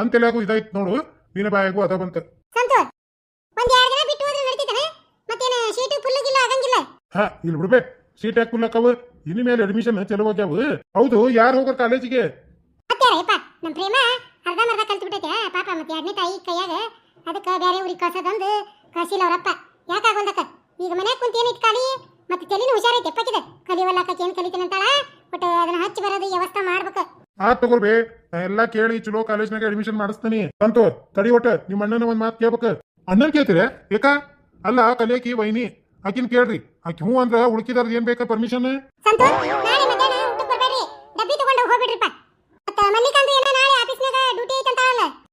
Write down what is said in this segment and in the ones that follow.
ನನ್ ತಲೆಯಾಗೂ ಇದಾಯ್ತು ನೋಡು ನಿನ್ನ ಬಾಯಾಗೂ ಅದ ಬಂತ. ಸಂತೋಷ್ ಒಂದ್ ಎರಡು ದಿನ ಬಿಟ್ಟು ಹೋದ್ರೆ ನಡೀತಾನೆ? ಮತ್ತೇನ ಫುಲ್ಗಿಲ್ಲ ಆಗಂಗಿಲ್ಲ? ಹಾ ಇಲ್ಲಿ ಬಿಡ್ಬೇ ಸೀಟ್ ಯಾಕೆ ಕುಲ್ಲಕ್ಕವ ಇನ್ನು ಮೇಲೆ ಅಡ್ಮಿಷನ್ ಚಲೋ ಹೋಗ್ಯಾವ. ಹೌದು ಯಾರು ಹೋಗೋರ್ ಕಾಲೇಜಿಗೆ? ಅತ್ಯಾರಯ್ಯಪ್ಪ ನಮ್ಮ ಪ್ರೇಮ ಮರ್ಧ ಕಲ್ತು ಬಿಟ್ಟೈತೆ ಪಾಪ ಮತ್ತೆ ಎರಡನೇ ತಾಯಿ ಕೈಯಾಗ ಅದಕ್ಕೆ ಬೇರೆ ಊರಿಗೆ ಕಳ್ಸೋದೊಂದು ಕಳ್ಸಿಲ್ಲ ಅವರಪ್ಪ. ಯಾಕಾಗೊಂದಕ್ಕ ಈಗ ಮನ್ಯಾಗ ಕುಂತ ಏನೈತಿ ಖಾಲಿ? ಮತ್ತೆ ತಲೆನೂ ಹುಷಾರೈತೆ ಕಲಿವಲ್ಲ ಕಲಿವಲ್ಲಕ್ಕ ಏನ್ ಕಲಿತೀನಿ ಅಂತಾಳ ಬಟ್ ಅದನ್ನ ಹಚ್ಚಿ ಬರೋದು ವ್ಯವಸ್ಥೆ ಮಾಡ್ಬೇಕು. ಆ ತಗೋರ್ಬೇ ನಾ ಎಲ್ಲಾ ಕೇಳಿ ಚಲೋ ಕಾಲೇಜ್ನಾಗ ಅಡ್ಮಿಷನ್ ಮಾಡಿಸ್ತೀನಿ. ಸಂತು ತಡಿ ಒಟ್ಟ ನಿಮ್ಮ ಅಣ್ಣನ ಒಂದ್ ಮಾತು ಕೇಳ್ಬೇಕ. ಅಣ್ಣನ್ ಕೇಳ್ತೀರ? ಏಕಾ? ಅಲ್ಲ ಕಲಿಯಕಿ ವೈನಿ. ಆಕಿನ್ ಕೇಳ್ರಿ. ಆಕಿ ಹ್ಞೂ ಅಂದ್ರ ಉಳ್ಕಿದಾರ್ದ ಏನ್ ಬೇಕಾ ಪರ್ಮಿಷನ್ ಮತ್ತ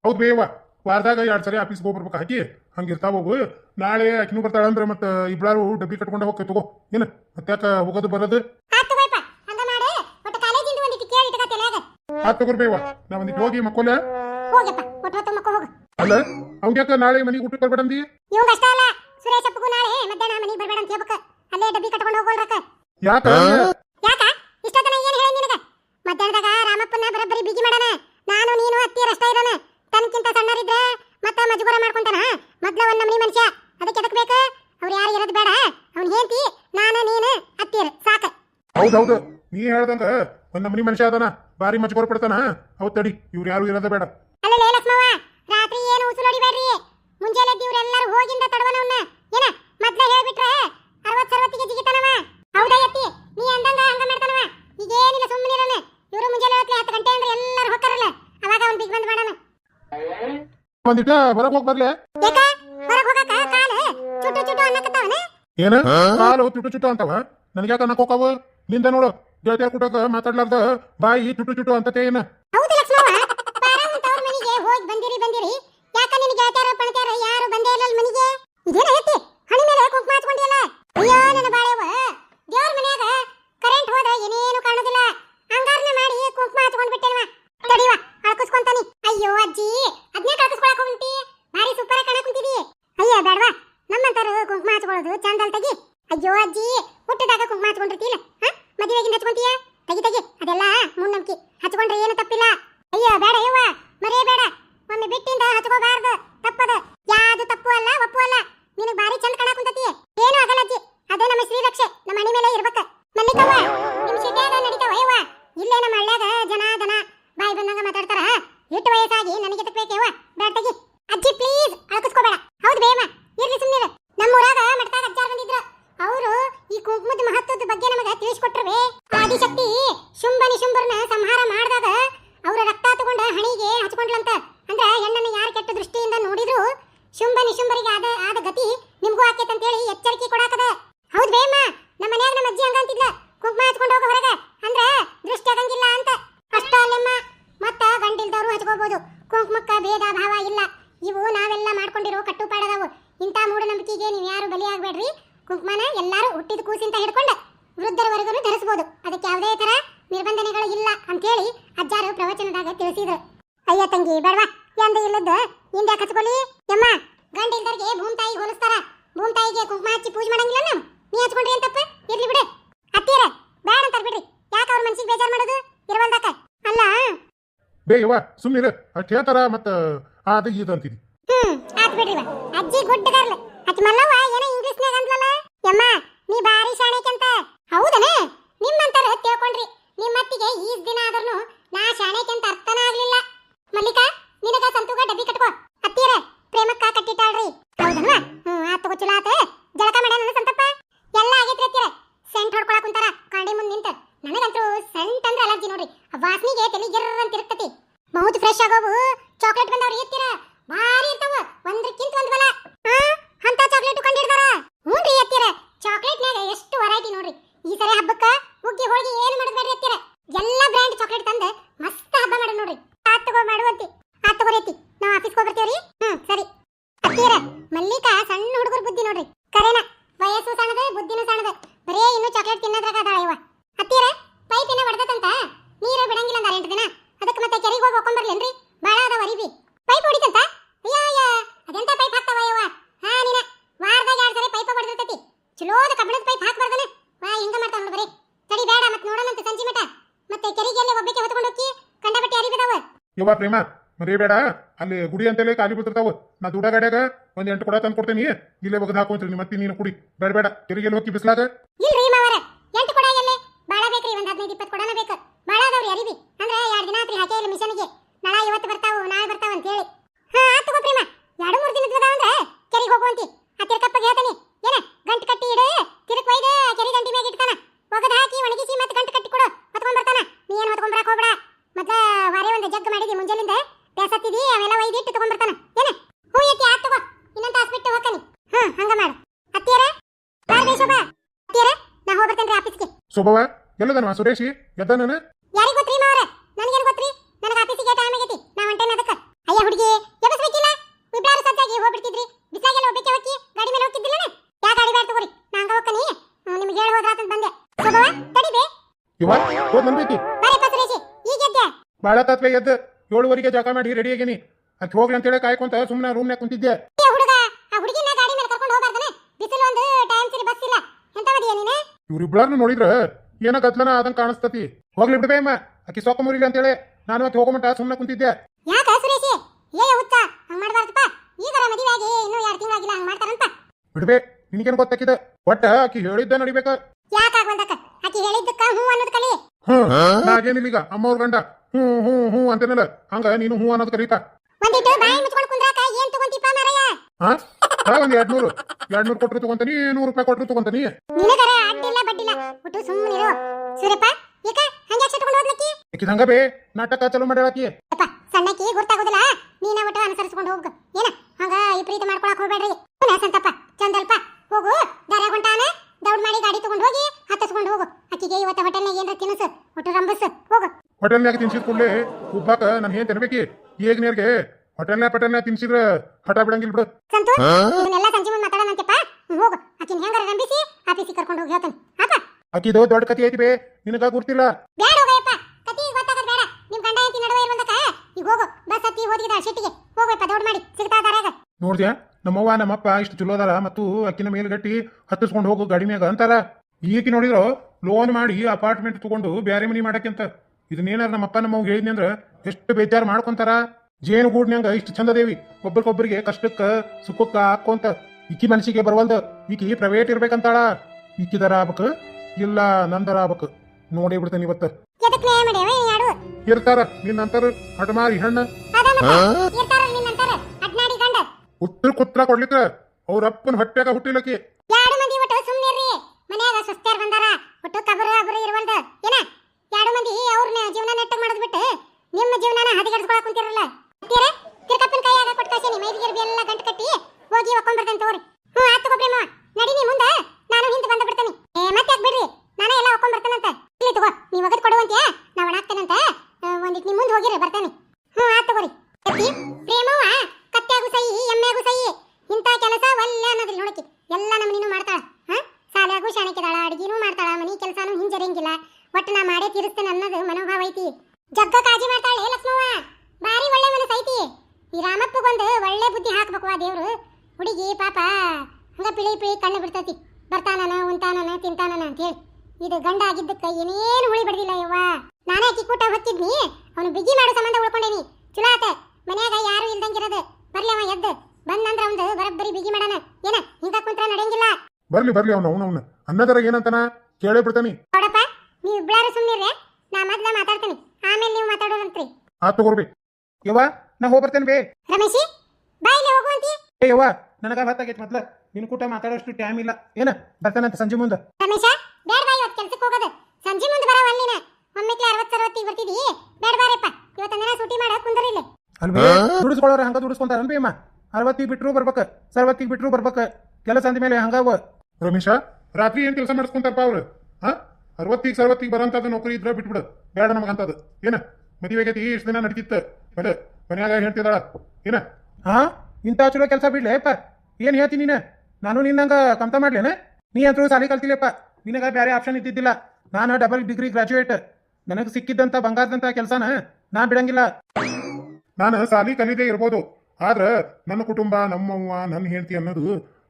ಹೌದ್ ಬೇವ ವಾರದಾಗ ಎರಡ್ ಸರಿ ಆಫೀಸ್ ಹೋಗ್ಬರ್ಬೇಕ ಹಾಕಿ ಹಂಗಿರ್ತಾವ ಹೋಗು. ನಾಳೆ ಆಕಿನೂ ಬರ್ತಾಳ ಅಂದ್ರ ಮತ್ತ ಇಬ್ಳಾರು ಡಬ್ಬಿ ಕಟ್ಕೊಂಡ ಹೋಗ್ತೇವೆ ತಗೋ. ಏನ? ಮತ್ತ್ಯಾಕ ಹೋಗೋದು ಬರೋದು ಆತ್ ತಗೋಯಪ್ಪ ಹಂಗ ಮಾಡು ಒಟ್ಟು ಕಾಲೇಜಿಂದ ಒಂದಿಟ್ಟು ಕೇಳಿ ಇಟ್ಕ ತಲೆಯಾಗ ಆ ತಗೋರ್ಬೇವ ನಾ ಒಂದಿಟ್ಟು ಹೋಗಿ ಮಕ್ಕೊಲ್ಲ ಹೋಗಪ್ಪ ಒಟ್ಟು ಹೊತ್ತು ಮಕ್ಕ ಹೋಗು. ಅಲ್ಲ ಅವ್ಗ್ಯಾಕ ನಾಳೆ ಮನೆಗೆ ಊಟಕ್ಕೆ ಬರ್ಬೇಡಂದಿ? ಇವಂಗ ಅಷ್ಟ ಅಲ್ಲ ಸುರೇಶ್ ಅಪ್ಪಗೂ ನಾಳೆ ಮಧ್ಯಾಹ್ನ ಮನೆಗೆ ಬರ್ಬೇಡ ಅಂತ ಹೇಳ್ಬೇಕ. ಅಲ್ಲೇ ಡಬ್ಬಿ ಕಟ್ಕೊಂಡು ಯಾಕ? ಯಾಕ? ಇಷ್ಟೊತ್ತನ ಏನ್ ಹೇಳಿ ನಿನಗ? ಮಧ್ಯಾಹ್ನದಾಗ ರಾಮಪ್ಪನ ಬರಬ್ಬರಿ ಬಿಗಿ ಮಾಡಣ. ನಾನು ನೀನು ಅತ್ತಿ ಅಷ್ಟ ಇರೋಣ ತನಕ್ಕಿಂತ ಸಣ್ಣರಿದ್ರೆ ಮತ್ತ ಮಜಗುರ ಮಾಡ್ಕೊಂತಾನ ಮೊದ್ಲ ಒಂದ್ ನಮ್ನಿ ಮನುಷ್ಯ. ಅದಕ್ಕೆ ಎದಕ್ ಬೇಕು? ಅವ್ರು ಯಾರು ಇರೋದು ಬೇಡ. ಅವ್ನ್ ಹೇಂತಿ ನಾನು ನೀನು ಅತ್ತಿಯರ್. ಸಾಕ. ಹೌದೌದು ನೀ ಹೇಳ್ದಂಗ ಒಂದ್ ಮನಿ ಮನುಷ್ಯ ಅದನ. ಬಾರಿ ಮಚ್ಕೋರ್ ಪಡ್ತಾನ ಹೌದ್ ತಡಿ ಇವ್ರು ಯಾರು ಇರೋದ ಬೇಡ. ಅಲ್ಲೇ ಲಕ್ಷ್ಮವ್ವ ರಾತ್ರಿ ಏನು ಉಸುಲು ಹೊಡಿಬೇಡ್ರಿ ಮುಂಜಾನೆ ಎದ್ದು ಇವ್ರೆಲ್ಲರೂ ಹೋಗಿಂದ ತಡವನವನ್ನ ಏನ ಮೊದ್ಲ ಹೇಳ್ಬಿಟ್ರೆ ಅರವತ್ ಸರ್ವತ್ತಿಗೆ ಜಿಗಿತಾನವ? ಹೌದಾ ಯತ್ತಿ ನೀ ಅಂದಂಗ ಹಂಗ ಮಾಡ್ತಾನವ? ಈಗೇನಿಲ್ಲ ಸುಮ್ಮನೆ ಇರೋಣ ಇವರು ಮುಂಜಾನೆ ಹೊತ್ಲೆ ಹತ್ತು ಗಂಟೆ ಅಂದ್ರೆ ಎಲ್ಲರೂ ಹೋಗ್ತಾರಲ್ಲ ಅವಾಗ ಅವ್ನ್ ಬಿಗ್ ಬಂದ್ ಮಾಡೋಣ. ಒಂದಿಟ ಹೊರಗ್ ಹೋಗ್ ಬರ್ಲೆ. ಯಾಕ? ಹೊರಗ್ ಹೋಗಾಕ ಕಾಲ ಚುಟ್ಟು ಚುಟ್ಟು ಅನ್ನಕತ್ತಾವನ? ಏನ? ಕಾಲು ಚುಟು ಚುಟು ಅಂತವ? ನನಗ್ಯಾಕ ಅನ್ನಕ್ ಹೋಗವ ನಿಂದ ನೋಡು. ಗೆಳತಿಯರ್ ಕೂಟಕ ಮಾತಾಡ್ಲಾರ್ದ ಬಾಯಿ ಚುಟು ಚುಟು ಅಂತತೆ ಏನ ಯಾರು ಬಂದೇ ಇಲ್ಲ ಮನೆಗೆ? ಅಯ್ಯೋ ಕರೆಂಟ್ ಏನೇನು ಕಾಣೋದಿಲ್ಲ. ಮಾಡಿ ಅಯ್ಯೋ, ಅಜ್ಜಿ, ಅದ್ನೇ ಕಾಣ ಕುಂತಿದಿ. ಬೇಡವಾ. ಕುಂಕುಮ ಹಚ್ಕೊಳ್ಳೋದು ಚಂದಲ್ ತಗಿ. ಅಯ್ಯೋ, ಅಜ್ಜಿ, ಹುಟ್ಟಿದಾಗ ಕುಂಕುಮ ಹಚ್ಕೊಂಡಿರ್ತಿಲ್ಲ ಹಾ? ಮದುವೆಗಿಂದ ಹಚ್ಕೊಂತೀಯ? ತೆಗಿ ತೆಗಿ. ಅದೆಲ್ಲ ಮುನ್ನಂಕಿ ಹಚ್ಕೊಂಡ್ರೆ ಏನು ತಪ್ಪಿಲ್ಲ. ಅಯ್ಯೋ, ಬೇಡ ಯವ್ವ. ಮರೇ ಬೇಡ. ಒಮ್ಮೆ ಬಿಟ್ಟಿಂದ ಹಚ್ಕೋಬಾರ್ದು. ತಪ್ಪದು. ಯಾವುದು ತಪ್ಪು ಅಲ್ಲ, ಒಪ್ಪು ಅಲ್ಲ. ನಿನಗೆ ಬಾರಿ ಚಂದ ಕಾಣಕ್ ಕುಂತತಿ. ಏನು ಆಗಲ್ಲ ಅಜ್ಜಿ. ಅದೇ ನಮ್ಮ ಶ್ರೀರಕ್ಷೆ ನಮ್ಮ ಮನೆ ಮೇಲೆ ಇರ್ಬೇಕ ಮಲ್ಲಿಕವ್ವ ನಿಮ್ ಸಿಟ್ಯಾಗ ನಡೀತಾವ ಯವ್ವ ಇಲ್ಲೇ ನಮ್ಮ ಹಳ್ಳ್ಯಾಗ ಜನ ದನ ಬಾಯಿ ಬಂದಂಗ ಮಾತಾಡ್ತಾರ ಎಷ್ಟು ವಯಸ್ಸಾಗಿ ನನಗೆ ತಪ್ಪಬೇಕೇವ ಬೇಡ ತೆಗಿ ಅಜ್ಜಿ ಪ್ಲೀಸ್ ಅಳಕಿಸ್ಕೋಬೇಡ ಹೌದು ಬೇಮ ಇರ್ಲಿ ಸುಮ್ಮನೆ ನಮ್ಮ ಊರಾಗ ಮಟ್ಟಾಗ ಅಜ್ಜಾರ್ ಬಂದಿದ್ರು ಅವರು ಈ ಕುಂಕುಮದ ಮಹತ್ವದ ಬಗ್ಗೆ ನಮಗೆ ತಿಳಿಸ್ಕೊಟ್ರವೆ ಆದಿಶಕ್ತಿ ಶುಂಭ ನಿಶುಂಭರನ್ನ ಸಂಹಾರ ಮಾಡಿದಾಗ ಅವರ ರಕ್ತ ತಗೊಂಡ ಹಣಿಗೆ ಹಚ್ಕೊಂಡ್ಲಂತ ಅಂದ್ರ ಹೆಣ್ಣನ್ನು ಯಾರು ಕೆಟ್ಟ ದೃಷ್ಟಿಯಿಂದ ನೋಡಿದ್ರು ಶುಂಭ ನಿಶುಂಭರಿಗೆ ಆದ ಆದ ಗತಿ ನಿಮಗೂ ಆಕೇತ ಅಂತ ಹೇಳಿ ಎಚ್ಚರಿಕೆ ಕೊಡಾಕದ. ಹೌದ್ ಬೇಮ್ಮ, ನಮ್ಮ ಮನ್ಯಾಗ ನಮ್ಮ ಅಜ್ಜಿ ಹಂಗ ಅಂತಿದ್ಲ. ಕುಂಕುಮ ಹಚ್ಕೊಂಡು ಹೋಗೋ ಹೊರಗ, ಅಂದ್ರ ದೃಷ್ಟಿ ಆಗಂಗಿಲ್ಲ ಅಂತ. ಅಷ್ಟ ಅಲ್ಲಮ್ಮ, ಮತ್ತ ಗಂಡಿಲ್ದವರು ಹಚ್ಕೋಬಹುದು ಕುಂಕುಮಕ್ಕ ಭೇದ ಭಾವ ಇಲ್ಲ. ಇವು ನಾವೆಲ್ಲ ಮಾಡ್ಕೊಂಡಿರೋ ಕಟ್ಟುಪಾಡದವು. ಇಂಥ ಮೂಢನಂಬಿಕೆಗೆ ನೀವು ಯಾರು ಬಲಿಯಾಗಬೇಡ್ರಿ ಕುಂಕುಮನ ಎಲ್ಲರೂ ಹುಟ್ಟಿದ ಕೂಸಿಂತ ಹಿಡ್ಕೊಂಡು ವೃದ್ಧರವರೆಗೂ ಧರಿಸಬಹುದು ಅದಕ್ಕೆ ಯಾವುದೇ ತರ ನಿರ್ಬಂಧನೆಗಳು ಇಲ್ಲ ಅಂತೇಳಿ ಅಜ್ಜಾರು ಪ್ರವಚನದಾಗ ತಿಳಿಸಿದ್ರು. ಅಯ್ಯ ತಂಗಿ, ಬೇಡವಾ. ಎಂದ ಇಲ್ಲದ ಹಿಂದೆ ಹಚ್ಕೊಳ್ಳಿ ಯಮ್ಮ ಗಂಡ ಇಲ್ದರ್ಗೆ ಭೂಮ್ ತಾಯಿ ಹೋಲಿಸ್ತಾರ. ಭೂಮ್ ತಾಯಿಗೆ ಕುಂಕುಮ ಹಚ್ಚಿ ಪೂಜೆ ಮಾಡಂಗಿಲ್ಲ ನಾವು ನೀ ಹಚ್ಕೊಂಡ್ರಿ ಏನ್ ತಪ್ಪ ಇರ್ಲಿ ಬಿಡು. ಅತ್ತೀರ ಬೇಡ ಅಂತ ಬಿಡ್ರಿ ಯಾಕೆ ಅವ್ರ ಮನ್ಸಿಗೆ ಬೇಜಾರ್ ಮಾಡೋದು? ಇರವಲ್ದಕ್ಕ ಅಲ್ಲ? ಬೇ ಯವ್ವ ಸುಮ್ಮನಿರ ಅಷ್ಟು ಹೇಳ್ತಾರ ಮತ್ತ ಅದು ಇದು ಅಂತೀನಿ. ಹ್ಮ್ ಆತ್ ಬಿಡ್ರಿ. ಅಜ್ಜಿ ಗುಡ್ಡಗಾರ್ಲ ಆಕಿ ಮಲ್ಲವ್ವ ಏನೋ ಇಂಗ್ಲಿಷ್ನ್ಯಾಗ ಅಂದ್ಲಲ್ಲ? ಯಮ್ಮ ನೀ ಬಾರಿ ಶಾಣೆಕಂತ. ಹೌದನ? ನಿಮ್ಮಂತರ ತಿಳ್ಕೊಂಡ್ರಿ. ನಿಮ್ಮತ್ತಿಗೆ ಈ ದಿನ ಆದ್ರೂ ನಾ ಶಾಣೆಕಂತ ಅರ್ಥನ ಆಗ್ಲಿಲ್ಲ ಮಲ್ಲಿಕಾ ನಿನಗ ಸಂತುಗ ಡಬ್ಬಿ ಕಟ್ಕೋ ಅತ್ತೀರ ಪ್ರೇಮಕ್ಕ ಕಟ್ಟಿಟ್ಟಾಳ್ರಿ ಹೌದನ್ವ ಹ್ಮ್ ಆತ್ ತಗೋ ಚಲೋ ಆತ ಜಳಕ ಮಾಡ್ಯಾನ ಸಂತಪ್ಪ ಎಲ್ಲ ಆಗೈತ್ರಿ ಅತ್ತೀರ ಸೆಂಟ್ ಹೊಡ್ಕೊಳಕ್ ಕುಂತಾರ ಕಾಂಡಿ ಮುಂದ್ ನಿಂತ ನನಗಂತೂ ಸೆಂಟ್ ಅಂದ್ರೆ ಅಲರ್ಜಿ ನೋಡ್ರಿ ಆ ವಾಸನಿಗೆ ತಲೆ ಅಂತ ಇರ್ತತಿ. ಮೌತ್ ಫ್ರೆಶ್ ಆಗೋವು ಚಾಕ್ಲೇಟ್ ಬಂದವ್ರಿ ಎತ್ತೀರ. ಭಾರಿ ಇರ್ತಾವ, ಒಂದ್ರಕ್ಕಿಂತ ಒಂದ್ ಬಲ ಅಂತ ಚಾಕ್ಲೇಟ್ ಕಂಡಿಡ್ದಾರ ಹ್ಞೂನ್ರಿ ಎತ್ತೀರ. ಚಾಕ್ಲೇಟ್ನ್ಯಾಗ ಎಷ್ಟು ವೆರೈಟಿ ನೋಡ್ರಿ. ಈ ಸರಿ ಹಬ್ಬಕ್ಕ ಹುಗ್ಗಿ ಹೋಳಿಗೆ ಏನು ಮಾಡಿದ್ಬೇಡ್ರಿ ಎತ್ತೀರ. ಎಲ್ಲ ಬ್ರ್ಯಾಂಡ್ ಚಾಕ್ಲೇಟ್ ತಂದ ಮಸ್ತ್ ಹಬ್ಬ ಮಾಡ ನೋಡ್ರಿ. ಆತ್ ತಗೋ ಮಾಡುವಂತಿ ಆತ್ ತಗೋರಿ ಎತ್ತಿ ನಾವ್ ಆಫೀಸ್ಗೆ ಹೋಗ್ಬರ್ತೀವ್ರಿ? ಹ್ಮ್, ಸರಿ. ಅತ್ತೀರ ಮಲ್ಲಿಕಾ ಸಣ್ಣ ಹುಡುಗರ ಬುದ್ಧಿ ನೋಡ್ರಿ. ಕರೆನ ವಯಸ್ಸು ಸಣ್ಣದ ಬುದ್ಧಿನೂ ಸಣ್ಣದ ಬರೇ ಇನ್ನು ಚಾಕ್ಲೇಟ್ ತಿನ್ನೋದ್ರಾಗ ಅದಾಳ ಇವ ಅತ್ತೀರ ಪೈಪ್ ಏನ ಹೊಡೆದತ್ತಂತ ನೀರು ಬಿಡಂಗಿಲ್ಲ ಅಂದಾರ ಎಂಟು ದಿನ ಅದಕ್ಕೆ ಮತ್ತೆ ಕೆರೆಗೆ ಹೋಗಿ ಹಾಕೊಂಡ್ಬರ್ಲೇನ್ರಿ ಬಾಳ ಅದಾವ ಅರಿಬಿ ಪೈಪ್ ಹೊಡಿತಂತ ಅಯ್ಯೋ ಅಯ್ಯ ಅದೆಂತ ಪೈಪ್ ಹಾಕ್ತಾವ ಯವ್ವ ಹಾ ನೀನ ವಾರದಾಗ ಎರಡು ಸರಿ ಪೈಪ್ ಹೊಡೆದಿರ್ತೈತಿ ಚಲೋದ ಕಬ್ಬಿಣದ ಪೈಪ್ ಹಾಕ್ಬಾರ್ದನ ವಾ ಹಿಂಗ ಮಾಡ್ತಾವ ನೋಡು ಬರೀ ತಡಿ ಬೇಡ ಮತ್ತೆ ನೋಡೋಣಂತೆ ಸಂಜೆ ಮಟ ಮತ್ತೆ ಕೆರೆಗೆ ಒಬ್ಬಕ್ಕೆ ಹೊತ್ಕೊಂಡು ಹೋಗಿ ಕಂಡಬಟ್ಟೆ ಅರಿಬಿದಾವ ಯವ್ವ ಪ್ರೇಮ. ಮರಿಬೇಡ ಅಲ್ಲಿ ಗುಡಿ ಅಂತೇಳಿ ಖಾಲಿ ಬಿಡ್ತಿರ್ತಾವ ನಾ ದುಡ ಗಾಡ್ಯಾಗ ಒಂದ್ ಎಂಟು ಕೊಡ ತಂದು ಕೊಡ್ತೇನಿ. ಇಲ್ಲೇ ಬಗ್ದು ಹಾಕೊಂತೀನಿ ಮತ್ತೆ ನೀನು ಕುಡಿ. ಬೇಡ ಬೇಡ. ತಿರುಗಿ ಹೋಗಿ ಬಿಸ್ಲಾಗ. ಇಲ್ರಿ ಮಾವರ. ಎಂಟು ಕೊಡ ಬೇಕ್ರಿ, ಒಂದ್ ಇಪ್ಪತ್ತು ಅಂದ್ರೆ ಎರಡ್ ನಾಳೆ ಇವತ್ತು ನಾಳೆ ಬರ್ತಾವ ಅಂತ ಹೇಳಿ ಹಾ ಮೂರು ದಿನದ ಕೆರಿಗೆ ಹೋಗುವಂತಿ ಆ ತಿರ್ಕಪ್ಪಗೆ ಹೇಳ್ತಾನೆ ಏನ ಗಂಟು ಕಟ್ಟಿ ಇಡು ತಿರುಕ್ ಒಯ್ದು ಕೆರಿ ಗಂಟಿ ಮ್ಯಾಗ ಇಟ್ತಾನ ಒಗದ್ ಹಾಕಿ ಒಣಗಿಸಿ ಮತ್ತೆ ಗಂಟು ಕಟ್ಟಿ ಕೊಡು ಹೊತ್ಕೊಂಡ್ ಬರ್ತಾನ ನೀ ಏನ್ ಹೊತ್ಕೊಂಡ್ ಬರಕ್ ಹೋಗ್ಬೇಡ ಮೊದ್ಲ ವಾರೇ ಒಂದು ಜಗ್ ಮಾಡಿದಿ ಮುಂಜಾಲಿಂದ ಬೇಸತ್ತಿದಿ ಅವೆಲ್ಲ ಒಯ್ದು ಇಟ್ಟು ತಗೊಂಡ್ ಬರ್ತಾನ ಏನ ಹೂ ಐತಿ ಆತ್ ತಗೋ ಇನ್ನೊಂದು ತಾಸ್ ಬಿಟ್ಟು ಹೋಗ್ತಾನೆ ಹಾ ಹಂಗ ಮಾಡು ಅತ್ತಿಯರ ಬಾರ್ಬೇ ಶೋಭಾ ಅತ್ತಿಯರ ನಾ ಹೋಗ್ಬರ್ತೇನ್ರಿ ಆಫೀಸ್ಗೆ ಶೋಭವ ಎಲ್ಲದನವ ಸುರೇಶಿ? ಎದ್ದನನ ನಾನು ಯಾರಿಗ್ ಗೊತ್ತ್ರಿ ಮಾವರ ನನಗೇನ್ ಗೊತ್ತ್ರಿ? ನನಗೆ ಆಫೀಸಿಗೆ ಟೈಮ್ ಆಗೈತಿ. ನಾ ಹೊಂಟೇನ ಅದಕ್ಕ. ಅಯ್ಯ ಹುಡುಗಿ ಸಜ್ಜಾಗಿ ಹೋಗ್ಬಿಡ್ತಿದ್ರಿ. ಬಿಸಾಗೆಲ್ಲ ಒಬ್ಬಕ್ಕೆ ಹೋಗಿ ಗಾಡಿ ಮೇಲೆ ಹೋಗ್ತಿದ್ದಿಲ್ಲ ಯಾ ಗಾಡಿ ಬೇಡ ತಗೋರಿ. ನಾ ಹಂಗ ಹೋಗ್ಕನಿ. ನಿಮ್ಗೆ ಹೇಳಿ ಹೋದ್ರಾತಂತ ಬಂದೆ. ಶೋಭವ ತಡಿಬೇ ಇವ ಹೋದ್ ನನ್ಬೇಕಿ ಬಾರಪ್ಪ ಸುರೇಶಿ ಈಗ ಎದ್ದೆ. ಬಾಳ ತತ್ವೆ ಎದ್ದು ಏಳುವರೆಗೆ ಜಳಕ ಮಾಡಿ ರೆಡಿ ಆಗೀನಿ. ಅದ್ ಹೋಗ್ಲಿ ಅಂತೇಳಿ ಕಾಯ್ಕೊಂತ ಸುಮ್ಮನೆ ರೂಮ್ನ್ಯಾಗ ಕುಂತಿದ್ದೆ ಏ ಹುಡುಗ ಆ ಹುಡುಗಿನ ಗಾಡಿ ಮೇಲೆ ಕರ್ಕೊಂಡು ಹೋಗ್ಬಾರ್ದನೆ ಬಿಸಿಲು ಒಂದು ಟೈಮ್ ಸರಿ ಬಸ್ ಇಲ್ಲ ಎಂತವದಿಯ ನೀನು ಇವ್ರಿಬ್ಳಾರ್ನು ನೋಡಿದ್ರ ಏನೋ ಗದ್ಲನ ಆದಂಗ ಕಾಣಿಸ್ತತಿ. ಹೋಗ್ಲಿ ಬಿಡ್ಬೇ ಅಮ್ಮ ಆಕಿ ಸೊಕ್ಕ ಮುರಿಲಿ ಅಂತೇಳಿ ನಾನು ಮತ್ತೆ ಹೋಗೋ ಮಟ್ಟ ಸುಮ್ಮನೆ ಕುಂತಿದ್ದೆ. ಯಾಕ ಸುರೇಶಿ? ಏ ಹುಚ್ಚ ಹಂಗ್ ಮಾಡ್ಬಾರ್ದಪ್ಪ. ಈಗರ ಮದುವೆ ಆಗಿ ಇನ್ನೂ ಎರಡು ತಿಂಗಳಾಗಿಲ್ಲ ಹಂಗ್ ಮಾಡ್ತಾರಂತ? ಬಿಡ್ಬೇ ನಿನಗೇನು ಗೊತ್ತಾಕಿದ? ಒಟ್ಟ ಆಕಿ ಹೇಳಿದ್ದ ನಡಿಬೇಕ? ಯಾಕಾಗ್ಬಂದಕ್ಕ ಆಕಿ ಹೇಳಿದ್ದಕ್ಕ ಹ್ಞೂ ಅನ್ನೋದು ಕಲಿ. ನಾಗೇನಿಲ್ಲ ಈಗ ಅಮ್ಮವ್ರ ಗಂಡ. ಹ್ಞೂ ಹ್ಞೂ ಹ್ಞೂ ಅಂತೇನಲ್ಲ ಹಂಗ ನೀನು ಹ್ಞೂ ಅನ್ನೋದು ಕರೀತಾ ಒಂದಿಟ್ಟು ಬಾಯಿ ಮುಚ್ಕೊಂಡು ಕುಂದ್ರಾಕ ಏನ್ ಮಾರಯ್ಯ ಹಾ ಹಾ ಒಂದ್ ಎರಡ್ ನೂರು ಎರಡ್ ನೂರು ಕೊಟ್ರು ತಗೊಂತಾನಿ ನೂರು ರೂಪಾಯಿ ಕೊಟ್ರು ತಗೊಂತಾನಿ. ಅಡ್ಡಿಲ್ಲ ಬಡ್ಡಿಲ್ಲ. ಸುಮ್ಮನೆ ಸುಮ್ಮನಿರು ಸೂರ್ಯಪ್ಪ ಏಕ ಹಂಗೆ ಇಟ್ಕೊಂಡು ಹೋದ್ಲಕ್ಕಿ ಆಕಿದ ಹಂಗ ಬೇ? ನಾಟಕ ಚಲೋ ಮಾಡ್ಯಾಳಕಿ ಅಪ್ಪ ಸಣ್ಣಕ್ಕಿ ಗೊತ್ತಾಗೋದಿಲ್ಲ ನೀನ ಒಟ್ಟು ಅನುಸರಿಸ್ಕೊಂಡು ಹೋಗು. ಏನ? ಹಂಗ ವಿಪರೀತ ಮಾಡ್ಕೊಳಕ್ ಹೋಗ್ಬೇಡ್ರಿ. ಪುನಃ ಸಂತಪ್ಪ? ಚಂದಲ್ಪ? ಹೋಗು. ದಾರ್ಯಾಗ ಹೊಂಟಾನ? ದೌಡ್ ಮಾಡಿ ಗಾಡಿ ತಗೊಂಡು ಹೋಗಿ ಹತ್ತಿಸ್ಕೊಂಡು ಹೋಗು. ಅಕ್ಕಿಗೆ ಇವತ್ತು ಹೋಟೆಲ್ನಾಗ ಏನ್ರ ತಿನ್ಸು ಒಟ್ಟು ರಂಬಸ್ ಹೋಗು. ಹೋಟೆಲ್ನ್ಯಾಗ ತಿನ್ಸಿದ ಕೂಡಲೇ? ಉಬ್ಬಾಕ ನಾನು ಏನ್ ತಿನ್ಬೇಕಿ? ಈಗ ನೀರ್ಗೆ ಹೋಟೆಲ್ನ್ಯಾಗ ಪಟೆಲ್ನ್ಯಾಗ ತಿನ್ಸಿದ್ರ ಹಠ ಬಿಡಂಗಿಲ್ಲ ಬಿಡು. ಸಂತು ಇದನ್ನೆಲ್ಲ ಸಂಜೆ ಮುಂದೆ ಮಾತಾಡೋಣಂತೆಪ್ಪ ಹ್ಮ್, ಹೋಗು. ಆಕಿನ ಹೆಂಗಾರ ನಂಬಿಸಿ ಆಫೀಸಿಗೆ ಕರ್ಕೊಂಡು ಹೋಗಿ ಹೇಳ್ತಾನೆ. ಅಪ್ಪ ಆಕಿದು ದೊಡ್ಡ ಕತಿ ಐತಿ ಬೇ. ನಿನಗ ಗುರ್ತಿಲ್ಲ ಬೇಡ ಹೋಗಯ್ಯಪ್ಪ ಕತಿ ಗೊತ್ತಾಗದ್ ಬೇಡ. ನಿಮ್ ಗಂಡ ಐತಿ ನಡುವೆ ಇರುವಂತಕ ಈಗ ಹೋಗು. ಬಸ್ ಹತ್ತಿ ಹೋಗಿದ ಶೆಟ್ಟಿಗೆ. ಹೋಗಪ್ಪ ದೌಡ್ ಮಾಡಿ. ಸಿಗ್ತಾ ದಾರ್ಯಾಗ ನೋಡ್ದ್ಯಾ? ನಮ್ಮವ್ವ ನಮ್ಮಪ್ಪ ಇಷ್ಟು ಚಲೋ ಅದಾರ ಮತ್ತು ಅಕ್ಕಿನ ಮೇಲ್ಗಟ್ಟಿ ಹತ್ತಿಸ್ಕೊಂಡು ಹೋಗು ಗಾಡಿ ಮ್ಯಾಗ ಅಂತಾರ. ಈಕಿ ನೋಡಿದ್ರು ಲೋನ್ ಮಾಡಿ ಅಪಾರ್ಟ್ಮೆಂಟ್ ತಗೊಂಡು ಬ್ಯಾರೆ ಮನಿ ಮಾಡಕ್ಕಿಂತ. ಇದನ್ನೇನಾರ ನಮ್ಮಪ್ಪ ನಮ್ಮವ್ ಹೇಳಿದ್ನಿ ಅಂದ್ರ ಎಷ್ಟು ಬೇಜಾರು ಮಾಡ್ಕೊಂತಾರ. ಜೇನು ಗೂಡ್ನ್ಯಾಂಗ ಇಷ್ಟು ಚಂದದೇವಿ ಒಬ್ರಿಗೊಬ್ರಿಗೆ ಕಷ್ಟಕ್ಕ ಸುಖಕ್ಕ ಹಾಕೊಂತ ಈಕಿ ಮನಸ್ಸಿಗೆ ಬರವಲ್ದು. ಈಕಿ ಪ್ರೈವೇಟ್ ಇರ್ಬೇಕಂತಾಳ. ಇಕ್ಕಿದರ ಆಗ್ಬೇಕು ಇಲ್ಲ ನಂದರ ಆಗ್ಬೇಕು ನೋಡಿ ಬಿಡ್ತೇನೆ ಇವತ್ತು. ಇರ್ತಾರ ನಿನ್ನ ಹಡಮಾರಿ ಹಣ್ಣ. ಅದ ಮತ್ತೆ? ಇರ್ತಾರ ನಿನ್ನಂತಾರ? ಅಡ್ನಾಡಿ ಗಂಡ? ಉತ್ತರ ಕುತ್ರ ಕೊಡ್ಲಿಕ್ಕ. ಅವ್ರ ಅಪ್ಪನ ಹೊಟ್ಟೆಗ ಹುಟ್ಟಿಲಕ್ಕಿ. ಯಾಡು ಮಂದಿ ಒಟ್ಟು ಮನ್ಯಾಗ ಬಂದಾರ. ಒಟ್ಟು ಕಬರು ಅಬರು ಇರುವಲ್ದ. ಏನ? ಯಾಡು ಮಂದಿ ಅವ್ರನ್ನ ಜೀವನ ಮಾಡೋದ್ ಬಿಟ್ಟು ನಿಮ್ಮ ಜೀವನನ ಹದಿಗೆಡ್ಸ್ಕೊಳಕ್ ಕುಂತಿರಲ್ಲ. ತಿರ್ಕಪ್ಪನ ಕೈಯಾಗ ಕೊಟ್ಟು ಕಳ್ಸೇನಿ ಮೈದಿಗೆ ಎಲ್ಲ ಗಂಟು ಕಟ್ಟಿ ಹೋಗಿ ಒಕ್ಕೊಂಡ್ ಬರ್ತೇನೆ ತಗೋರಿ. ಹ್ಞೂ ಆತು ಗೊಬ್ರಿ ಮಾವ ನಡಿ ನೀ ಮುಂದೆ. ನಾನು ಹಿಂದೆ ಬಂದು ಬಿಡ್ತೇನೆ. ಏ, ಮತ್ತೆ ಯಾಕ್ ಬಿಡ್ರಿ? ನಾನೇ ಎಲ್ಲ ಒಕ್ಕೊಂಡ್ ಬರ್ತೇನಂತ. ಇಲ್ಲಿ ತಗೋ, ನೀ ಒಗದ್ ಕೊಡುವಂತೆ ನಾ ಒಣಾಗ್ತೇನಂತ ಒಂದಿಟ್ಟು ನಿಮ್ ಮುಂದೆ ಹೋಗಿರಿ ಬರ್ತೇನೆ. ಹ್ಞೂ ಆತು ತಗೋರಿ. ಕತ್ತಿ ಪ್ರೇಮವ್ವ, ಕತ್ತ್ಯಾಗು ಸೈ ಎಮ್ಮೆಗೂ ಸೈ ಇಂಥ ಕೆಲಸ ಒಲ್ಲ ಅನ್ನೋದಿಲ್ಲ ನೋಡಕ್ಕೆ. ಎಲ್ಲ ನಮ್ಮ ನೀನು ಮಾಡ್ತಾಳ. ಹಾ? ಸಾಲಾಗೂ ಶಾಣಕ್ಕಿದಾಳ ಅಡಿಗೆನೂ ಮಾಡ್ತಾಳ, ಮನಿ ಕೆಲಸನೂ ಹಿಂಜರಿಯಂಗಿಲ್ಲ. ಒಟ್ಟು ನಾ ಮಾಡೇ ತೀರಿಸ್ತೇನೆ ಅನ್ನೋದು ಮನೋಭಾವ ಐತಿ. ಜಗ್ಗ ಕಾಜಿ ಮಾಡ್ತಾಳೆ ಲಕ್ಷ್ಮವ್ವ. ಬಾರಿ ಒಳ್ಳೆ ಮನಸ್ಸು ಐತಿ. ಈ ರಾಮಪ್ಪಗೊಂದು ಒಳ್ಳೆ ಬುದ್ಧಿ ಹಾಕ್ಬೇಕು ಆ ದೇವ್ರು. ಹುಡುಗಿ ಪಾಪ. ಹಂಗ ಪಿಳಿ ಪಿಳಿ ಕಣ್ಣು ಬಿಡ್ತೈತಿ. ಬರ್ತಾನನ ಉಂತಾನನ ತಿಂತಾನನ ಅಂತ ಹೇಳಿ. ಇದು ಗಂಡ ಆಗಿದ್ದಕ್ಕ ಏನೇನು ಹುಳಿ ಬಡ್ದಿಲ್ಲ ಯವ್ವ. ನಾನೇ ಅಕ್ಕಿ ಕೂಟ ಹೊತ್ತಿದ್ನಿ ಅವನು ಬಿಗಿ ಮಾಡೋ ಸಂಬಂಧ ಉಳ್ಕೊಂಡೇನಿ. ಚಲೋ ಆತ. ಮನ್ಯಾಗ ಯಾರು ಇಲ್ದಂಗಿರೋದು. ಬರ್ಲಿ ಅವ ಎದ್ದು. ಬಂದಂದ್ರ ಅವಂದು ಬರಬ್ಬರಿ ಬಿಗಿ ಮಾಡಾನ ಏನ ಹಿಂಗ ಕುಂತ್ರ ನಡೆಯಂಗಿಲ್ಲ. ಬರ್ಲಿ ಬರ್ಲಿ ಅವನು ಅವನು ಅನ್ನದರ ಏನಂತಾನ? ಕೇಳೇ ಬಿಡ್ತಾನಿ. ನೋಡಪ್ಪ ನೀವು ಇಬ್ಬಳಾರು ಸುಮ್ಮನಿರ್ರಿ ನಾ ಮೊದ್ಲ ಮಾತಾಡ್ತೀನಿ. ಆಮೇಲೆ ನೀವು ಮಾತಾಡೋದಂತ್ರಿ ಆ ತಗೋರ್ಬಿ ಯವ್ವ ನಾ ಹೋಗ್ಬರ್ತೇನೆ ಬೇ. ರಮೇಶಿ ಬಾಯಿಲೆ ಹೋಗುವಂತಿ. ಏ ಯವ್ವ ನನಗ ಹೊತ್ತಾಗೈತಿ ಮೊದ್ಲ. ನಿನ್ ಕೂಟ ಮಾತಾಡೋಷ್ಟು ಟೈಮ್ ಇಲ್ಲ. ಏನ ಬರ್ತಾನಂತ ಸಂಜೆ ಮುಂದೆ? ರಮೇಶ ಬೇಡ ಬಾ ಇವತ್ತು ಕೆಲ್ಸಕ್ಕೆ ಹೋಗೋದು. ಸಂಜೆ ಮುಂದೆ ಬರೋ ಅಲ್ಲಿನ ಒಮ್ಮೆಕ್ಲೆ ಅರವತ್ತು ಅರವತ್ತಿಗೆ ಬರ್ತಿದಿ. ಬೇಡ ಬಾರಪ್ಪ ಇವತ್ತಂದಿನ ಸೂಟಿ ಮಾಡ ಕುಂದರಿ ಇಲ್ಲಿ. ಅಲ್ವೇ ದುಡಿಸ್ಕೊಳ್ಳೋರ ಹಂಗ ದುಡಿಸ್ಕೊಂತಾರ ಅನ್ಬಿ ಅಮ್ಮ. ಅರವತ್ತಿಗೆ ಬಿಟ್ರು ಬರ್ಬೇಕ ಸರ್ವತ್ತಿಗೆ ಬಿಟ್ರು ಬರ್ಬೇಕ. ಕೆಲಸ ಅಂದ ಮೇಲೆ ಹಂಗಾವ ರಮೇಶ ರಾತ್ರಿ ಏನ್ ಕೆಲಸ ಮಾಡಿಸ್ಕೊಂತಾರಪ್ಪ ಅವ್ರು? ಹಾ? ಅರವತ್ತಿಗೆ ಸರ್ವತ್ತಿಗೆ ಬರೋಂಥದ್ದು ನೌಕರಿ ಇದ್ರ ಬಿಟ್ಬಿಡು. ಬೇಡ ನಮಗಂತದ್ದು ಏನ ಮದುವೆ ಆಗೈತಿ ಇಷ್ಟು ದಿನ ನಡೀತಿತ್ತು. ಬಲೆ ಮನ್ಯಾಗ ಹೇಳ್ತಿದಾಳ ಏನ? ಹಾ ಇಂಥ ಚಲೋ ಕೆಲಸ ಬಿಡ್ಲೇಪ್ಪ ಏನ್ ಹೇಳ್ತೀನಿ ನೀನ? ನಾನು ನಿನ್ನಂಗ ಕಮ್ತ ಮಾಡ್ಲೇನ? ನೀ ಅಂತೂ ಸಾಲಿ ಕಲ್ತಿಲ್ಲಪ್ಪ. ನಿನಗ ಬೇರೆ ಆಪ್ಷನ್ ಇದ್ದಿದ್ದಿಲ್ಲ. ನಾನು ಡಬಲ್ ಡಿಗ್ರಿ ಗ್ರಾಜುಯೇಟ್ ನನಗೆ ಸಿಕ್ಕಿದ್ದಂತ ಬಂಗಾರದಂತ ಕೆಲಸನ ನಾ ಬಿಡಂಗಿಲ್ಲ. ನಾನು ಸಾಲಿ ಕಲಿದೇ ಇರ್ಬೋದು. ಆದ್ರ ನನ್ನ ಕುಟುಂಬ ನಮ್ಮವ್ವ ನನ್ನ ಹೆಂಡತಿ ಅನ್ನೋದು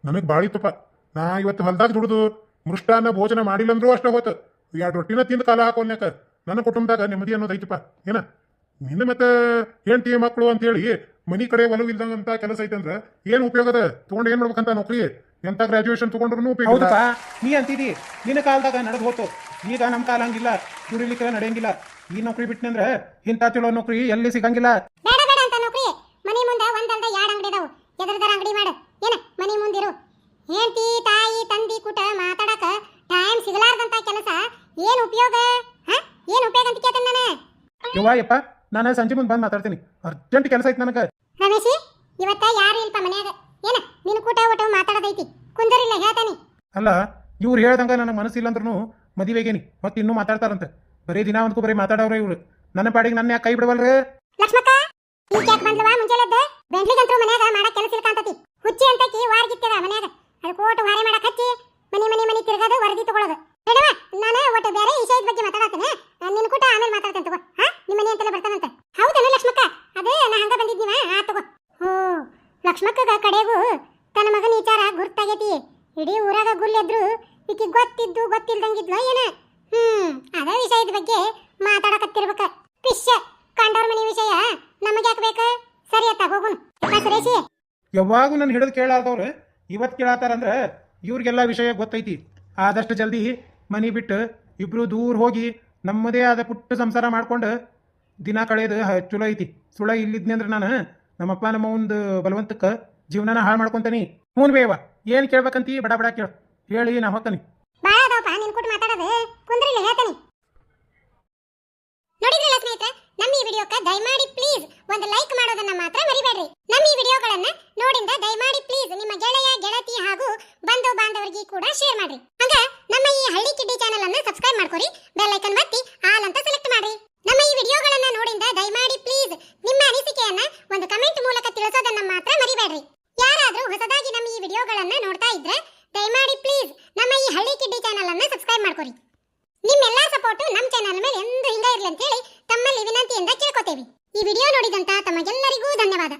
ನನಗೆ ಬಾಳಿತಪ್ಪ ನಾ ಇವತ್ತು ಹೊಲ್ದಾಗ ದುಡಿದು ಮೃಷ್ಟಾನ್ನ ಭೋಜನ ಮಾಡಿಲ್ಲ ಅಂದ್ರೂ ಅಷ್ಟೇ ಹೋತು. ಎರಡು ರೊಟ್ಟಿನ ತಿಂದು ಕಾಲ ಹಾಕೋನ್ಯಾಕ ನನ್ನ ಕುಟುಂಬದಾಗ ನೆಮ್ಮದಿ ಅನ್ನೋದೈತಪ್ಪ. ಏನ? ನಿನ್ನ ಮತ್ತೆ ಹೆಂಡತಿ ಮಕ್ಕಳು ಅಂತೇಳಿ ಮನಿ ಕಡೆ ಒಲವು ಇಲ್ದಂತ ಕೆಲಸ ಐತಂದ್ರ ಏನ್ ಉಪಯೋಗ ಅದ? ತಗೊಂಡು ಏನ್ ಮಾಡ್ಬೇಕಂತ ನೌಕರಿ? ಎಂತ ಗ್ರಾಜುಯೇಷನ್ ತಗೊಂಡ್ರು ಉಪಯೋಗ. ಹೌದಪ್ಪ. ನೀ ಅಂತಿದಿ ನಿನ್ನ ಕಾಲದಾಗ ನಡೆದು ಹೋತು. ಈಗ ನಮ್ಮ ಕಾಲ ಹಂಗಿಲ್ಲ ದುಡಿಲಿಕ್ಕೆ ನಡೆಯಂಗಿಲ್ಲ. ಈ ನೌಕರಿ ಬಿಟ್ನಂದ್ರ ಇಂಥ ತಿಳೋ ನೌಕರಿ ಎಲ್ಲಿ ಸಿಗಂಗಿಲ್ಲ. ಬೇಡ ಬೇಡ ಅಂತ ನೌಕರಿ. ಮನಿ ಮುಂದೆ ಒಂದಲ್ದ ಎರಡು ಅಂಗಡಿ ಇದಾವು ಎದ್ರದಾರ ಅಂಗಡಿ ಮಾಡು. ಏನ ಮನಿ ಮುಂದಿರು. ಹೆಂಡತಿ ತಾಯಿ ತಂದಿ ಕೂಟ ಮಾತಾಡಕ ಟೈಮ್ ಸಿಗಲಾರ್ದಂತ ಕೆಲಸ ಏನ್ ಉಪಯೋಗ? ಹ? ಏನ್ ಉಪಯೋಗ ಅಂತ ಕೇಳ್ತೇನೆ ನಾನು. ಯವ್ವ ಯಪ್ಪ ನಾನು ಸಂಜೆ ಮುಂದೆ ಬಂದು ಮಾತಾಡ್ತೀನಿ. ಅರ್ಜೆಂಟ್ ಕೆಲಸ ಐತೆ ನನಗೆ. ರಮೇಶಿ ಇವತ್ತ ಯಾರು ಇಲ್ಪ ಮನೆಯಾಗ? ಏನ ನಿನ್ ಕೂಟ ಊಟ ಮಾತಾಡೋದೈತಿ? ಕುಂದರಿಲ್ಲ ಹೇಳ್ತಾನೆ. ಅಲ್ಲ ಇವ್ರು ಹೇಳ್ದಂಗ ನನಗೆ ಮನಸ್ಸಿಲ್ಲ ಅಂದ್ರೂ ಮದುವೆಗೇನಿ ಮತ್ತೆ ಇನ್ನೂ ಮಾತಾಡ್ತಾರಂತೆ. ಬರೀ ದಿನ ಒಂದ್ಕೂ ಬರೀ ಮಾತಾಡೋರು ಇವ್ರು. ನನ್ನ ಪಾಡಿಗೆ ನನ್ನ ಯಾಕೆ ಕೈ ಬಿಡವಲ್ರಿ? ಲಕ್ಷ್ಮಕ್ಕ ಈ ಕ್ಯಾಕ್ ಬಂದ್ಲವಾ ಮುಂಜಾನೆದ್ದ? ಬೆಂಟ್ಲಿಗಂತ್ರು ಮನೆಯಾಗ ಮಾಡಕ್ ಕೆಲಸ ಇಲ್ಲ ಕಾಂತತಿ ಹುಚ್ಚಿ ಅಂತಕಿ ವಾರ್ಗಿತ್ತದ ಮನೆಯಾಗ. ಅದು ಕೋಟು ವಾರೆ ಮಾಡಕ್ ಹಚ್ಚಿ ಮನಿ ಮನಿ ಮನಿ ತಿರ್ಗೋದು ವರದಿ ತಗೊಳ್ಳೋದು ಬೇಡವಾ ನಾನು ಒಟ್ಟು ಬೇರೆ ವಿಷಯದ ಬಗ್ಗೆ ಮಾತಾಡತ್ತೀನಿ ನಿನ್ ಕೂಟ ಆಮೇಲೆ ಮಾತಾಡ್ತೇನೆ ತಗೋ ಹಾ ನಿಮ್ಮ ಮನೆ ಅಂತೆಲ್ಲ ಬರ್ತಾನಂತ ಹೌದೇನು ಲಕ್ಷ್ಮಕ್ಕ ಅದೇ ನಾ ಹಂಗ ಬಂದಿದ್ದೀವ ಆ ತಗೋ ಹೋ ಲಕ್ಷ್ಮಕ್ಕಗ ಕಡೆಗೂ ತನ್ನ ಮಗನ ವಿಚಾರ ಗುರ್ತಾಗೈತಿ. ಇಡೀ ಊರಾಗ ಗುಲ್ಲೆದ್ರು ಈಕಿ ಗೊತ್ತಿದ್ದು ಗೊತ್ತಿಲ್ದಂಗಿದ್ಲ ಏನ. ಹ್ಮ್, ಅದ ವಿಷಯದ ಬಗ್ಗೆ ಮಾತಾಡಕತ್ತಿರ್ಬೇಕ. ಪಿಶ್ಯ, ಕಂಡವ್ರ ಮನೆ ವಿಷಯ ನಮಗೆ ಯಾಕೆ ಸರಿ ಅತ್ತ, ಹೋಗುನು. ಸುರೇಶಿ. ಯಾವಾಗೂ ನನ್ನ ಹಿಡಿದು ಕೇಳಾರ್ದವ್ರು ಇವತ್ತು ಕೇಳತ್ತಾರಂದ್ರೆ ಇವ್ರಿಗೆಲ್ಲ ವಿಷಯ ಗೊತ್ತೈತಿ. ಆದಷ್ಟು ಜಲ್ದಿ ಮನೆ ಬಿಟ್ಟು ಇಬ್ರು ದೂರ ಹೋಗಿ ನಮ್ಮದೇ ಆದ ಪುಟ್ಟ ಸಂಸಾರ ಮಾಡ್ಕೊಂಡು ದಿನ ಕಳೆಯೋದು ಚಲೋ ಐತಿ. ಸುಳ ಇಲ್ಲಿದ್ನಿ ಅಂದ್ರೆ ನಾನು ನಮ್ಮಪ್ಪ ನಮ್ಮ ಒಂದು ಬಲವಂತಕ್ಕೆ ಜೀವನನ ಹಾಳು ಮಾಡ್ಕೊಂತೀನಿ. ಹ್ಞೂ ಬೇವ, ಏನು ಕೇಳ್ಬೇಕಂತಿ? ಬಡ ಬಡ ಕೇಳು. ಹೇಳಿ, ನಾ ಹೋಗ್ತಾನೆ. ಬಾಳ ಅದಾವಪ್ಪ ನಿನ್ ಕೂಟ ಮಾತಾಡೋದು. ಕುಂದ್ರಿಲ್ಲ ಹೇಳ್ತಾನೆ. ನೋಡಿದ್ರಲ್ಲ ಸ್ನೇಹಿತರೆ, ನಮ್ಮ ಈ ವಿಡಿಯೋಕ್ಕೆ ದಯಮಾಡಿ ಪ್ಲೀಸ್ ಒಂದು ಲೈಕ್ ಮಾಡೋದನ್ನ ಮಾತ್ರ ಮರಿಬೇಡ್ರಿ. ನಮ್ಮ ಈ ವಿಡಿಯೋಗಳನ್ನ ನೋಡಿಂದ ದಯಮಾಡಿ ಪ್ಲೀಸ್ ನಿಮ್ಮ ಗೆಳೆಯ, ಗೆಳತಿ ಹಾಗೂ ಬಂಧು ಬಾಂಧವರಿಗೆ ಕೂಡ ಶೇರ್ ಮಾಡ್ರಿ. ಹಂಗ ನಮ್ಮ ಈ ಹಳ್ಳಿ ಕಿಡ್ಡಿ ಚಾನೆಲ್ ಅನ್ನ ಸಬ್ಸ್ಕ್ರೈಬ್ ಮಾಡ್ಕೊರಿ ಬೆಲ್ ಐಕನ್ ಒತ್ತಿ, ಆಲ್ ಅಂತ ಸೆಲೆಕ್ಟ್ ಮಾಡ್ರಿ. ನಮ್ಮ ಈ ವಿಡಿಯೋಗಳನ್ನ ನೋಡಿಂದ ದಯಮಾಡಿ ಪ್ಲೀಸ್ ನಿಮ್ಮ ಅನಿಸಿಕೆಯನ್ನ ಒಂದು ಕಮೆಂಟ್ ಮೂಲಕ ತಿಳಿಸೋದನ್ನ ಮಾತ್ರ ಮರಿಬೇಡ್ರಿ. ಹೊಸದಾಗಿ ನಮ್ಮ ಈ ವಿಡಿಯೋಗಳನ್ನ ನೋಡ್ತಾ ಇದ್ರೆ ದಯಮಾಡಿ ಪ್ಲೀಸ್ ನಮ್ಮ ಈ ಹಳ್ಳಿ ಕಿಡ್ಡಿ ಚಾನೆಲ್ ಅನ್ನ ಸಬ್ಸ್ಕ್ರೈಬ್ ಮಾಡ್ಕೊರಿ. ನಿಮ್ಮೆಲ್ಲಾ ಸಪೋರ್ಟ್ ನಮ್ಮ ಚಾನೆಲ್ ಮೇಲೆ ಎಂದು ಹಿಂಗ ಇರ್ಲಿ ಅಂತ ಹೇಳಿ ತಮ್ಮಲ್ಲಿ ವಿನಂತಿಯಿಂದ ಕೇಳ್ಕೊತೇವೆ. ಈ ವಿಡಿಯೋ ನೋಡಿದಂತ ತಮಗೆಲ್ಲರಿಗೂ ಧನ್ಯವಾದ.